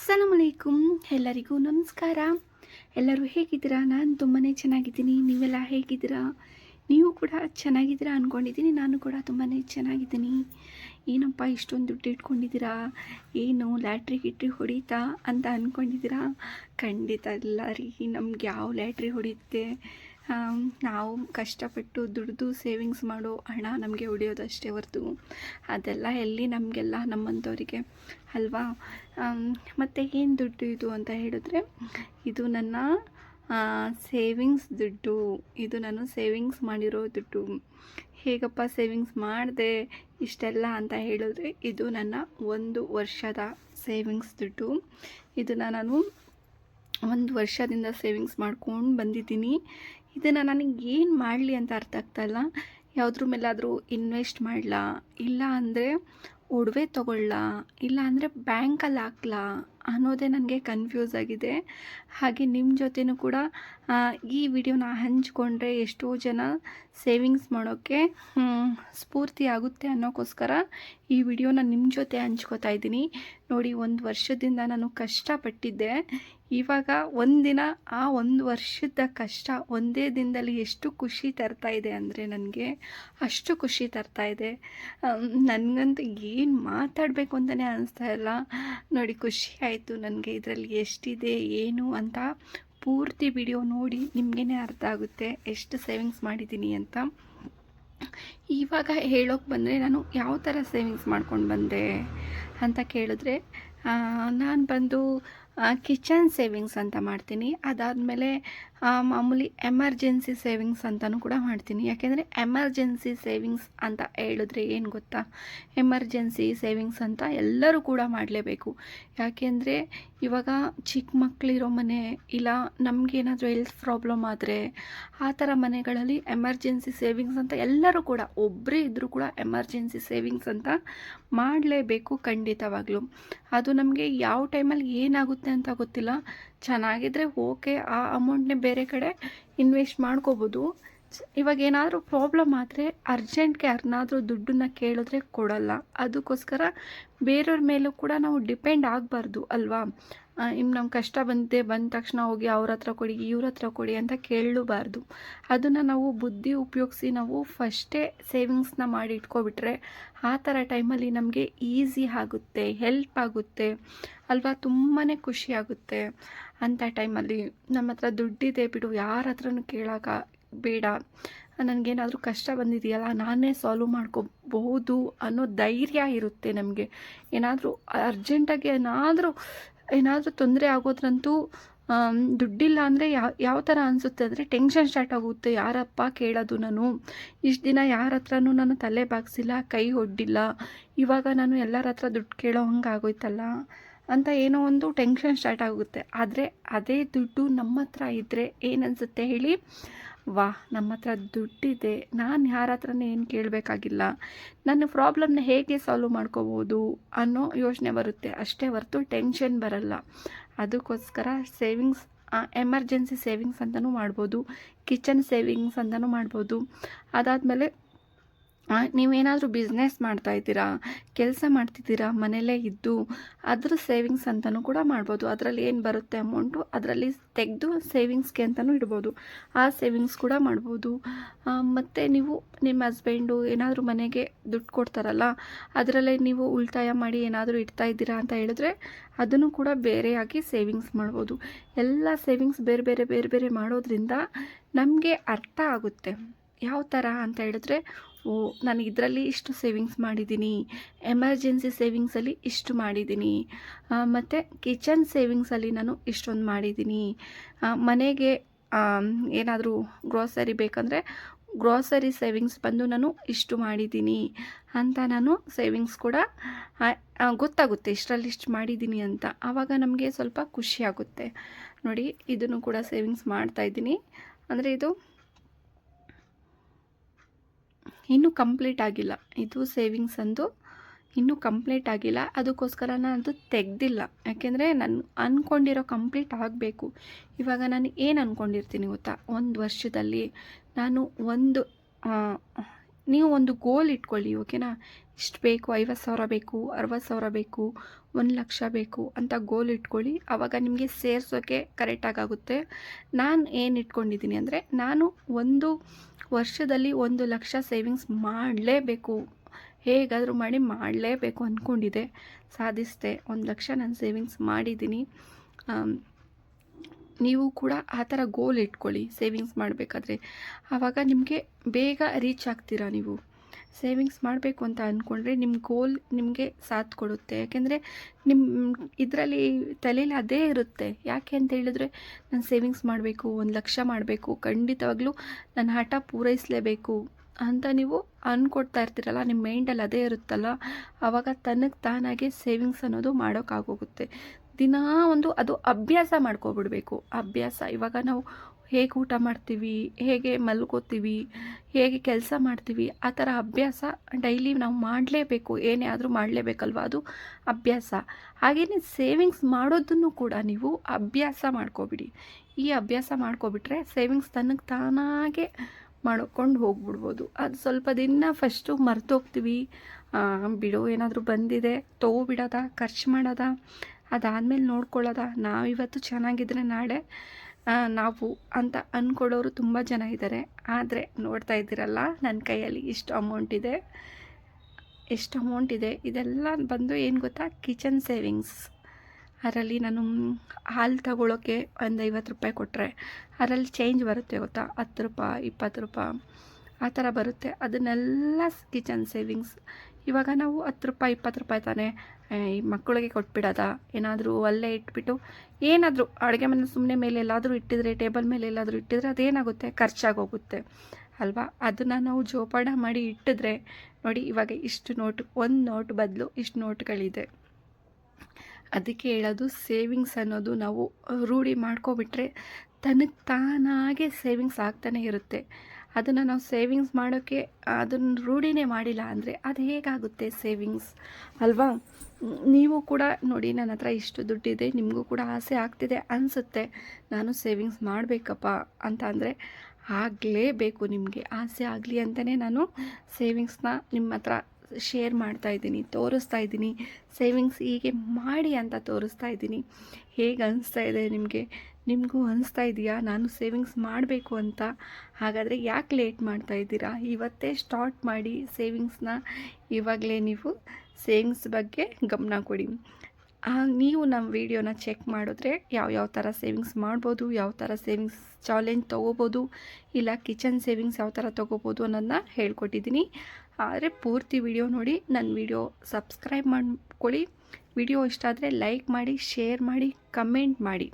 ಅಸ್ಸಲಾಮ್ ಅಲೈಕುಮ್ ಎಲ್ಲರಿಗೂ ನಮಸ್ಕಾರ. ಎಲ್ಲರೂ ಹೇಗಿದ್ದೀರಾ? ನಾನು ತುಂಬಾ ಚೆನ್ನಾಗಿದ್ದೀನಿ. ನೀವೆಲ್ಲ ಹೇಗಿದ್ದೀರಾ? ನೀವು ಕೂಡ ಚೆನ್ನಾಗಿದ್ದೀರಾ ಅಂದ್ಕೊಂಡಿದ್ದೀನಿ ನಾನು ಕೂಡ ತುಂಬಾ ಚೆನ್ನಾಗಿದ್ದೀನಿ. ಏನಪ್ಪ ಇಷ್ಟೊಂದು ದುಡ್ಡು ಇಟ್ಕೊಂಡಿದ್ದೀರಾ? ಏನು ಲ್ಯಾಟ್ರಿ ಗಿಟ್ರಿ ಹೊಡಿತಾ ಅಂತ ಅಂದ್ಕೊಂಡಿದ್ದೀರಾ ಖಂಡಿತ ಇಲ್ಲ ರೀ. ನಮ್ಗೆ ಯಾವ ಲ್ಯಾಟ್ರಿ ಹೊಡಿಯುತ್ತೆ ಆಮ್, ನಾವು ಕಷ್ಟಪಟ್ಟು ದುಡಿದು ಸೇವಿಂಗ್ಸ್ ಮಾಡೋ ಹಣ ನಮಗೆ ಉಳಿಯೋದಷ್ಟೇ ಹೊರತು. ಅದೆಲ್ಲ ಎಲ್ಲಿ ನಮಗೆಲ್ಲ ನಮ್ಮಂಥವರಿಗೆ, ಅಲ್ವಾ? ಮತ್ತು ಏನು ದುಡ್ಡು ಇದು ಅಂತ ಹೇಳಿದ್ರೆ, ಇದು ನನ್ನ ಸೇವಿಂಗ್ಸ್ ದುಡ್ಡು. ಇದು ನಾನು ಸೇವಿಂಗ್ಸ್ ಮಾಡಿರೋ ದುಡ್ಡು. ಹೇಗಪ್ಪ ಸೇವಿಂಗ್ಸ್ ಮಾಡಿದೆ ಇಷ್ಟೆಲ್ಲ ಅಂತ ಹೇಳಿದ್ರೆ, ಇದು ನನ್ನ ಒಂದು ವರ್ಷದ ಸೇವಿಂಗ್ಸ್ ದುಡ್ಡು. ಇದನ್ನು ನಾನು ಒಂದು ವರ್ಷದಿಂದ ಸೇವಿಂಗ್ಸ್ ಮಾಡ್ಕೊಂಡು ಬಂದಿದ್ದೀನಿ. ಇದನ್ನು ನನಗೆ ಏನು ಮಾಡಲಿ ಅಂತ ಅರ್ಥ ಆಗ್ತಾಯಿಲ್ಲ ಯಾವುದ್ರ ಮೇಲಾದರೂ ಇನ್ವೆಸ್ಟ್ ಮಾಡಲಾ? ಇಲ್ಲ ಅಂದರೆ ಒಡವೆ ತೊಗೊಳ್ಳಾ ಇಲ್ಲ ಅಂದರೆ ಬ್ಯಾಂಕಲ್ಲಿ ಹಾಕ್ಲಾ? ಅನ್ನೋದೇ ನನಗೆ ಕನ್ಫ್ಯೂಸ್ ಆಗಿದೆ. ಹಾಗೆ ನಿಮ್ಮ ಜೊತೆನೂ ಕೂಡ ಈ ವಿಡಿಯೋನ ಹಂಚ್ಕೊಂಡ್ರೆ ಎಷ್ಟೋ ಜನ ಸೇವಿಂಗ್ಸ್ ಮಾಡೋಕ್ಕೆ ಸ್ಫೂರ್ತಿ ಆಗುತ್ತೆ ಅನ್ನೋಕ್ಕೋಸ್ಕರ ಈ ವಿಡಿಯೋನ ನಿಮ್ಮ ಜೊತೆ ಹಂಚ್ಕೋತಾ ಇದ್ದೀನಿ. ನೋಡಿ, ಒಂದು ವರ್ಷದಿಂದ ನಾನು ಕಷ್ಟಪಟ್ಟಿದ್ದೆ. ಇವಾಗ ಒಂದಿನ, ಆ ಒಂದು ವರ್ಷದ ಕಷ್ಟ ಒಂದೇ ದಿನದಲ್ಲಿ ಎಷ್ಟು ಖುಷಿ ತರ್ತಾ ಇದೆ ಅಂದರೆ ನನಗೆ ಅಷ್ಟು ಖುಷಿ ತರ್ತಾ ಇದೆ. ನನಗಂತೂ ಏನು ಮಾತಾಡಬೇಕು ಅಂತಲೇ ಅನಿಸ್ತಾ ಇಲ್ಲ. ನೋಡಿ, ಖುಷಿ ಆಯಿತು. ನನಗೆ ಇದರಲ್ಲಿ ಎಷ್ಟಿದೆ, ಏನು ಅಂತ ಪೂರ್ತಿ ವಿಡಿಯೋ ನೋಡಿ ನಿಮಗೇ ಅರ್ಥ ಆಗುತ್ತೆ. ಎಷ್ಟು ಸೇವಿಂಗ್ಸ್ ಮಾಡಿದ್ದೀನಿ ಅಂತ. ಇವಾಗ ಹೇಳೋಕೆ ಬಂದರೆ ನಾನು ಯಾವ ಥರ ಸೇವಿಂಗ್ಸ್ ಮಾಡ್ಕೊಂಡು ಬಂದೆ ಅಂತ ಕೇಳಿದ್ರೆ ನಾನು ಬಂದು ಕಿಚನ್ ಸೇವಿಂಗ್ಸ್ ಅಂತ ಮಾಡ್ತೀನಿ. ಅದಾದಮೇಲೆ ಮಾಮೂಲಿ ಎಮರ್ಜೆನ್ಸಿ ಸೇವಿಂಗ್ಸ್ ಅಂತಲೂ ಕೂಡ ಮಾಡ್ತೀನಿ. ಯಾಕೆಂದರೆ ಎಮರ್ಜೆನ್ಸಿ ಸೇವಿಂಗ್ಸ್ ಅಂತ ಹೇಳಿದ್ರೆ ಏನು ಗೊತ್ತಾ? ಎಮರ್ಜೆನ್ಸಿ ಸೇವಿಂಗ್ಸ್ ಅಂತ ಎಲ್ಲರೂ ಕೂಡ ಮಾಡಲೇಬೇಕು. ಯಾಕೆಂದರೆ ಇವಾಗ ಚಿಕ್ಕ ಮಕ್ಕಳಿರೋ ಮನೆ ಇಲ್ಲ, ನಮಗೇನಾದರೂ ಹೆಲ್ತ್ ಪ್ರಾಬ್ಲಮ್ ಆದರೆ ಆ ಥರ ಮನೆಗಳಲ್ಲಿ ಎಮರ್ಜೆನ್ಸಿ ಸೇವಿಂಗ್ಸ್ ಅಂತ ಎಲ್ಲರೂ ಕೂಡ ಒಬ್ಬರೇ ಇದ್ದರೂ ಕೂಡ ಎಮರ್ಜೆನ್ಸಿ ಸೇವಿಂಗ್ಸ್ ಅಂತ ಮಾಡಲೇಬೇಕು ಖಂಡಿತವಾಗ್ಲೂ. ಅದು ನಮಗೆ ಯಾವ ಟೈಮಲ್ಲಿ ಏನಾಗುತ್ತೆ ಅಂತ ಗೊತ್ತಿಲ್ಲ. ಚೆನ್ನಾಗಿದ್ದರೆ ಓಕೆ ಆ ಅಮೌಂಟ್ನೇ ಬೇರೆ ಕಡೆ ಇನ್ವೆಸ್ಟ್ ಮಾಡ್ಕೋಬೋದು. ಇವಾಗ ಏನಾದರೂ ಪ್ರಾಬ್ಲಮ್ ಆದರೆ ಅರ್ಜೆಂಟ್ಗೆ ಯಾರನ್ನಾದರೂ ದುಡ್ಡನ್ನ ಕೇಳಿದ್ರೆ ಕೊಡಲ್ಲ. ಅದಕ್ಕೋಸ್ಕರ ಬೇರೆಯವ್ರ ಮೇಲೂ ಕೂಡ ನಾವು ಡಿಪೆಂಡ್ ಆಗಬಾರ್ದು ಅಲ್ವಾ? ಇನ್ನು ನಮ್ಮ ಕಷ್ಟ ಬಂದಿದೆ ಬಂದ ತಕ್ಷಣ ಹೋಗಿ ಅವ್ರ ಹತ್ರ ಕೊಡಿ, ಇವ್ರ ಹತ್ರ ಕೊಡಿ ಅಂತ ಕೇಳಬಾರ್ದು. ಅದನ್ನು ನಾವು ಬುದ್ಧಿ ಉಪಯೋಗಿಸಿ ನಾವು ಫಸ್ಟೇ ಸೇವಿಂಗ್ಸ್ನ ಮಾಡಿ ಇಟ್ಕೊಬಿಟ್ರೆ ಆ ಥರ ಟೈಮಲ್ಲಿ ನಮಗೆ ಈಸಿ ಆಗುತ್ತೆ ಹೆಲ್ಪ್ ಆಗುತ್ತೆ, ಅಲ್ವಾ? ತುಂಬಾ ಖುಷಿಯಾಗುತ್ತೆ ಅಂಥ ಟೈಮಲ್ಲಿ ನಮ್ಮ ಹತ್ರ ದುಡ್ಡಿದೆ ಬಿಡು, ಯಾರ ಹತ್ರನೂ ಕೇಳೋಕ ಬೇಡ. ನನಗೇನಾದರೂ ಕಷ್ಟ ಬಂದಿದೆಯಲ್ಲ, ನಾನೇ ಸಾಲ್ವ್ ಮಾಡ್ಕೋಬಹುದು ಅನ್ನೋ ಧೈರ್ಯ ಇರುತ್ತೆ ನಮಗೆ. ಏನಾದರೂ ಅರ್ಜೆಂಟಾಗಿ ಏನಾದರೂ ಏನಾದರೂ ತೊಂದರೆ ಆಗೋದ್ರಂತೂ ದುಡ್ಡಿಲ್ಲ ಅಂದರೆ ಯಾವ ಯಾವ ಥರ ಅನಿಸುತ್ತೆ ಅಂದರೆ ಟೆನ್ಷನ್ ಸ್ಟಾರ್ಟ್ ಆಗುತ್ತೆ. ಯಾರಪ್ಪ ಕೇಳೋದು ನಾನು? ಇಷ್ಟು ದಿನ ಯಾರ ಹತ್ರನೂ ನಾನು ತಲೆ ಬಾಗಿಸಿಲ್ಲ, ಕೈ ಒಡ್ಡಿಲ್ಲ. ಇವಾಗ ನಾನು ಎಲ್ಲರ ಹತ್ರ ದುಡ್ಡು ಕೇಳೋ ಹಂಗೆ ಆಗೋಯ್ತಲ್ಲ? ಅಂತ ಏನೋ ಒಂದು ಟೆನ್ಷನ್ ಸ್ಟಾರ್ಟ್ ಆಗುತ್ತೆ. ಆದರೆ ಅದೇ ದುಡ್ಡು ನಮ್ಮ ಹತ್ರ ಇದ್ದರೆ ಏನನ್ಸುತ್ತೆ ಹೇಳಿ? ವಾ, ನಮ್ಮ ಹತ್ರ ದುಡ್ಡಿದೆ. ನಾನು ಯಾರ ಹತ್ರನೇ ಏನು ಕೇಳಬೇಕಾಗಿಲ್ಲ. ನನ್ನ ಪ್ರಾಬ್ಲಮ್ನ ಹೇಗೆ ಸಾಲ್ವ್ ಮಾಡ್ಕೋಬೋದು ಅನ್ನೋ ಯೋಚನೆ ಬರುತ್ತೆ. ಅಷ್ಟೇ ಹೊರತು ಟೆನ್ಷನ್ ಬರಲ್ಲ. ಅದಕ್ಕೋಸ್ಕರ ಸೇವಿಂಗ್ಸ್ ಎಮರ್ಜೆನ್ಸಿ ಸೇವಿಂಗ್ಸ್ ಅಂತಲೂ ಮಾಡ್ಬೋದು. ಕಿಚನ್ ಸೇವಿಂಗ್ಸ್ ಅಂತಲೂ ಮಾಡ್ಬೋದು. ಅದಾದಮೇಲೆ ನೀವೇನಾದರೂ ಬಿಸ್ನೆಸ್ ಮಾಡ್ತಾ ಇದ್ದೀರಾ? ಕೆಲಸ ಮಾಡ್ತಿದ್ದೀರಾ? ಮನೇಲೇ ಇದ್ದು ಅದ್ರ ಸೇವಿಂಗ್ಸ್ ಅಂತಲೂ ಕೂಡ ಮಾಡ್ಬೋದು. ಅದರಲ್ಲಿ ಏನು ಬರುತ್ತೆ ಅಮೌಂಟು ಅದರಲ್ಲಿ ತೆಗೆದು ಸೇವಿಂಗ್ಸ್ಗೆ ಅಂತಲೂ ಇಡ್ಬೋದು. ಆ ಸೇವಿಂಗ್ಸ್ ಕೂಡ ಮಾಡ್ಬೋದು. ಮತ್ತು ನೀವು ನಿಮ್ಮ ಹಸ್ಬೆಂಡು ಏನಾದರೂ ಮನೆಗೆ ದುಡ್ಡು ಕೊಡ್ತಾರಲ್ಲ, ಅದರಲ್ಲೇ ನೀವು ಉಳಿತಾಯ ಮಾಡಿ ಏನಾದರೂ ಇಡ್ತಾ ಇದ್ದೀರಾ ಅಂತ ಹೇಳಿದ್ರೆ ಅದನ್ನು ಕೂಡ ಬೇರೆಯಾಗಿ ಸೇವಿಂಗ್ಸ್ ಮಾಡ್ಬೋದು. ಎಲ್ಲ ಸೇವಿಂಗ್ಸ್ ಬೇರೆ ಬೇರೆ ಬೇರೆ ಬೇರೆ ಮಾಡೋದ್ರಿಂದ ನಮಗೆ ಅರ್ಥ ಆಗುತ್ತೆ. ಯಾವ ಥರ ಅಂತ ಹೇಳಿದ್ರೆ ಓ ನಾನು ಇದರಲ್ಲಿ ಇಷ್ಟು ಸೇವಿಂಗ್ಸ್ ಮಾಡಿದ್ದೀನಿ. ಎಮರ್ಜೆನ್ಸಿ ಸೇವಿಂಗ್ಸಲ್ಲಿ ಇಷ್ಟು ಮಾಡಿದ್ದೀನಿ. ಮತ್ತು ಕಿಚನ್ ಸೇವಿಂಗ್ಸಲ್ಲಿ ನಾನು ಇಷ್ಟೊಂದು ಮಾಡಿದ್ದೀನಿ. ಮನೆಗೆ ಏನಾದರೂ ಗ್ರೋಸರಿ ಬೇಕಂದರೆ ಗ್ರೋಸರಿ ಸೇವಿಂಗ್ಸ್ ಬಂದು ನಾನು ಇಷ್ಟು ಮಾಡಿದ್ದೀನಿ ಅಂತ ನಾನು ಸೇವಿಂಗ್ಸ್ ಕೂಡ ಗೊತ್ತಾಗುತ್ತೆ ಇಷ್ಟರಲ್ಲಿ ಇಷ್ಟು ಮಾಡಿದ್ದೀನಿ ಅಂತ. ಆವಾಗ ನಮಗೆ ಸ್ವಲ್ಪ ಖುಷಿಯಾಗುತ್ತೆ ನೋಡಿ, ಇದನ್ನು ಕೂಡ ಸೇವಿಂಗ್ಸ್ ಮಾಡ್ತಾಯಿದ್ದೀನಿ ಅಂದರೆ ಇದು ಇನ್ನೂ ಕಂಪ್ಲೀಟ್ ಆಗಿಲ್ಲ. ಇದು ಸೇವಿಂಗ್ಸ್ ಅಂದು ಇನ್ನೂ ಕಂಪ್ಲೀಟ್ ಆಗಿಲ್ಲ. ಅದಕ್ಕೋಸ್ಕರ ನಾನು ಅದು ತೆಗ್ದಿಲ್ಲ. ಯಾಕೆಂದರೆ ನಾನು ಅಂದ್ಕೊಂಡಿರೋ ಕಂಪ್ಲೀಟ್ ಆಗಬೇಕು. ಇವಾಗ ನಾನು ಏನು ಅಂದ್ಕೊಂಡಿರ್ತೀನಿ ಗೊತ್ತಾ? ಒಂದು ವರ್ಷದಲ್ಲಿ ನಾನು ಒಂದು ನೀವು ಒಂದು ಗೋಲ್ ಇಟ್ಕೊಳ್ಳಿ ಓಕೆನಾ ಇಷ್ಟು ಬೇಕು, ಐವತ್ತು ಸಾವಿರ ಬೇಕು, ಅರವತ್ತು ಸಾವಿರ ಬೇಕು, ಒಂದು ಲಕ್ಷ ಬೇಕು ಅಂತ ಗೋಲ್ ಇಟ್ಕೊಳ್ಳಿ. ಆವಾಗ ನಿಮಗೆ ಸೇರಿಸೋಕ್ಕೆ ಕರೆಕ್ಟಾಗಿ ಆಗುತ್ತೆ. ನಾನು ಏನು ಇಟ್ಕೊಂಡಿದ್ದೀನಿ ಅಂದರೆ, ನಾನು ಒಂದು ವರ್ಷದಲ್ಲಿ ಒಂದು ಲಕ್ಷ ಸೇವಿಂಗ್ಸ್ ಮಾಡಲೇಬೇಕು. ಹೇಗಾದರೂ ಮಾಡಿ ಮಾಡಲೇಬೇಕು ಅಂದ್ಕೊಂಡಿದ್ದೆ ಸಾಧಿಸಿದೆ. ಒಂದು ಲಕ್ಷ ನಾನು ಸೇವಿಂಗ್ಸ್ ಮಾಡಿದ್ದೀನಿ ನೀವು ಕೂಡ ಆ ಥರ ಗೋಲ್ ಇಟ್ಕೊಳ್ಳಿ. ಸೇವಿಂಗ್ಸ್ ಮಾಡಬೇಕಾದ್ರೆ. ಆವಾಗ ನಿಮಗೆ ಬೇಗ ರೀಚ್ ಆಗ್ತೀರಾ ನೀವು? ಸೇವಿಂಗ್ಸ್ ಮಾಡಬೇಕು ಅಂತ ಅಂದ್ಕೊಂಡ್ರೆ ನಿಮ್ಮ ಗೋಲ್ ನಿಮಗೆ ಸಾಥ್ ಕೊಡುತ್ತೆ. ಯಾಕೆಂದರೆ ನಿಮ್ಮ ಇದರಲ್ಲಿ ತಲೆಯಲ್ಲಿ ಅದೇ ಇರುತ್ತೆ. ಯಾಕೆ ಅಂತ ಹೇಳಿದ್ರೆ ನಾನು ಸೇವಿಂಗ್ಸ್ ಮಾಡಬೇಕು, ಒಂದು ಲಕ್ಷ ಮಾಡಬೇಕು, ಖಂಡಿತವಾಗ್ಲೂ ನನ್ನ ಹಠ ಪೂರೈಸಲೇಬೇಕು ಅಂತ ನೀವು ಅಂದ್ಕೊಡ್ತಾ ಇರ್ತೀರಲ್ಲ ನಿಮ್ಮ ಮೈಂಡಲ್ಲಿ ಅದೇ ಇರುತ್ತಲ್ಲ ಆವಾಗ ತನಗೆ ತಾನಾಗೆ ಸೇವಿಂಗ್ಸ್ ಅನ್ನೋದು ಮಾಡೋಕ್ಕಾಗೋಗುತ್ತೆ ದಿನ ಒಂದು ಅದು ಅಭ್ಯಾಸ ಮಾಡ್ಕೊಬಿಡ್ಬೇಕು. ಅಭ್ಯಾಸ. ಇವಾಗ ನಾವು ಹೇಗೆ ಊಟ ಮಾಡ್ತೀವಿ, ಹೇಗೆ ಮಲ್ಕೋತೀವಿ ಹೇಗೆ ಕೆಲಸ ಮಾಡ್ತೀವಿ, ಆ ಥರ ಅಭ್ಯಾಸ ಡೈಲಿ ನಾವು ಮಾಡಲೇಬೇಕು. ಏನೇ ಆದರೂ ಮಾಡಲೇಬೇಕಲ್ವ ಅದು? ಅಭ್ಯಾಸ. ಹಾಗೆಯೇ ಸೇವಿಂಗ್ಸ್ ಮಾಡೋದನ್ನು ಕೂಡ ನೀವು ಅಭ್ಯಾಸ ಮಾಡ್ಕೊಬಿಡಿ. ಈ ಅಭ್ಯಾಸ ಮಾಡ್ಕೊಬಿಟ್ರೆ ಸೇವಿಂಗ್ಸ್ ತನಗೆ ತಾನಾಗೆ ಮಾಡ್ಕೊಂಡು ಹೋಗ್ಬಿಡ್ಬೋದು. ಅದು ಸ್ವಲ್ಪ ದಿನ ಫಸ್ಟು ಮರ್ತೋಗ್ತೀವಿ. ಬಿಡು, ಏನಾದರೂ ಬಂದಿದೆ, ತೊಗೊಬಿಡೋದ, ಖರ್ಚು ಮಾಡೋದ? ಅದಾದಮೇಲೆ ನೋಡ್ಕೊಳ್ಳೋದ? ನಾವಿವತ್ತು ಚೆನ್ನಾಗಿದ್ರೆ ನಾಳೆ ನಾವು ಅಂತ ಅಂದ್ಕೊಳ್ಳೋರು ತುಂಬ ಜನ ಇದ್ದಾರೆ ಆದರೆ ನೋಡ್ತಾ ಇದ್ದೀರಲ್ಲ ನನ್ನ ಕೈಯಲ್ಲಿ ಇಷ್ಟು ಅಮೌಂಟ್ ಇದೆ. ಎಷ್ಟು ಅಮೌಂಟ್ ಇದೆ? ಇದೆಲ್ಲ ಬಂದು ಏನು ಗೊತ್ತಾ? ಕಿಚನ್ ಸೇವಿಂಗ್ಸ್ ಅದರಲ್ಲಿ ನಾನು ಹಾಲು ತಗೊಳ್ಳೋಕ್ಕೆ ಒಂದು ಐವತ್ತು ರೂಪಾಯಿ ಕೊಟ್ಟರೆ ಅದರಲ್ಲಿ ಚೇಂಜ್ ಬರುತ್ತೆ ಗೊತ್ತಾ? ಹತ್ತು ರೂಪಾಯಿ, ಇಪ್ಪತ್ತು ರೂಪಾಯಿ, ಆ ಥರ ಬರುತ್ತೆ. ಅದನ್ನೆಲ್ಲ ಕಿಚನ್ ಸೇವಿಂಗ್ಸ್ ಇವಾಗ ನಾವು ಹತ್ತು ರೂಪಾಯಿ, ಇಪ್ಪತ್ತು ರೂಪಾಯಿ ತಾನೇ ಈ ಮಕ್ಕಳಿಗೆ ಕೊಟ್ಬಿಡೋದ? ಏನಾದರೂ ಅಲ್ಲೇ ಇಟ್ಬಿಟ್ಟು ಏನಾದರೂ ಅಡುಗೆ ಮನೆ ಸುಮ್ಮನೆ ಮೇಲೆ ಎಲ್ಲಾದರೂ ಇಟ್ಟಿದ್ರೆ, ಟೇಬಲ್ ಮೇಲೆ ಎಲ್ಲಾದರೂ ಇಟ್ಟಿದ್ರೆ ಅದೇನಾಗುತ್ತೆ? ಖರ್ಚಾಗೋಗುತ್ತೆ. ಅಲ್ವಾ? ಅದನ್ನು ನಾವು ಜೋಪಾನ ಮಾಡಿ ಇಟ್ಟಿದ್ರೆ ನೋಡಿ ಇವಾಗ ಇಷ್ಟು ನೋಟ್, ಒಂದು ನೋಟ್ ಬದಲು ಇಷ್ಟು ನೋಟ್ಗಳಿದೆ. ಅದಕ್ಕೆ ಹೇಳೋದು ಸೇವಿಂಗ್ಸ್ ಅನ್ನೋದು ನಾವು ರೂಢಿ ಮಾಡ್ಕೊಬಿಟ್ರೆ ತನಗೆ ತಾನಾಗೆ ಸೇವಿಂಗ್ಸ್ ಆಗ್ತಾನೆ ಇರುತ್ತೆ. ಅದನ್ನು ನಾವು ಸೇವಿಂಗ್ಸ್ ಮಾಡೋಕ್ಕೆ ಅದನ್ನು ರೂಢಿನೇ ಮಾಡಿಲ್ಲ ಅಂದರೆ ಅದು ಹೇಗಾಗುತ್ತೆ ಸೇವಿಂಗ್ಸ್? ಅಲ್ವಾ? ನೀವು ಕೂಡ ನೋಡಿ ನನ್ನ ಹತ್ರ ಇಷ್ಟು ದುಡ್ಡಿದೆ, ನಿಮಗೂ ಕೂಡ ಆಸೆ ಆಗ್ತಿದೆ ಅನಿಸುತ್ತೆ. ನಾನು ಸೇವಿಂಗ್ಸ್ ಮಾಡಬೇಕಪ್ಪ ಅಂತ ಅಂದರೆ ಆಗಲೇಬೇಕು ನಿಮಗೆ. ಆಸೆ ಆಗಲಿ ಅಂತಲೇ ನಾನು ಸೇವಿಂಗ್ಸ್ನ ನಿಮ್ಮ ಹತ್ರ ಶೇರ್ ಮಾಡ್ತಾ ಇದ್ದೀನಿ, ತೋರಿಸ್ತಾ ಇದ್ದೀನಿ. ಸೇವಿಂಗ್ಸ್ ಹೀಗೆ ಮಾಡಿ ಅಂತ ತೋರಿಸ್ತಾ ಇದ್ದೀನಿ. ಹೇಗೆ ಅನಿಸ್ತಾ ಇದೆ ನಿಮಗೆ? ನಿಮಗೂ ಅನಿಸ್ತಾ ಇದೆಯಾ? ನಾನು ಸೇವಿಂಗ್ಸ್ ಮಾಡಬೇಕು ಅಂತ? ಹಾಗಾದರೆ ಯಾಕೆ ಲೇಟ್ ಮಾಡ್ತಾ ಇದ್ದೀರಾ? ಇವತ್ತೇ ಸ್ಟಾರ್ಟ್ ಮಾಡಿ ಸೇವಿಂಗ್ಸ್ನ ಇವಾಗಲೇ ನೀವು ಸೇವಿಂಗ್ಸ್ ಬಗ್ಗೆ ಗಮನ ಕೊಡಿ. ನೀವು ನಮ್ಮ ವಿಡಿಯೋನ ಚೆಕ್ ಮಾಡಿದ್ರೆ ಯಾವ ಯಾವ ಥರ ಸೇವಿಂಗ್ಸ್ ಮಾಡ್ಬೋದು, ಯಾವ ಥರ ಸೇವಿಂಗ್ಸ್ ಚಾಲೆಂಜ್ ತೊಗೋಬೋದು, ಇಲ್ಲ ಕಿಚನ್ ಸೇವಿಂಗ್ಸ್ ಯಾವ ಥರ ತೊಗೋಬೋದು ಅನ್ನೋದನ್ನ ಹೇಳ್ಕೊಟ್ಟಿದ್ದೀನಿ. ಆದರೆ ಪೂರ್ತಿ ವಿಡಿಯೋ ನೋಡಿ, ನನ್ನ ವಿಡಿಯೋ ಸಬ್ಸ್ಕ್ರೈಬ್ ಮಾಡ್ಕೊಳ್ಳಿ. ವಿಡಿಯೋ ಇಷ್ಟ ಆದರೆ ಲೈಕ್ ಮಾಡಿ, ಶೇರ್ ಮಾಡಿ, ಕಮೆಂಟ್ ಮಾಡಿ.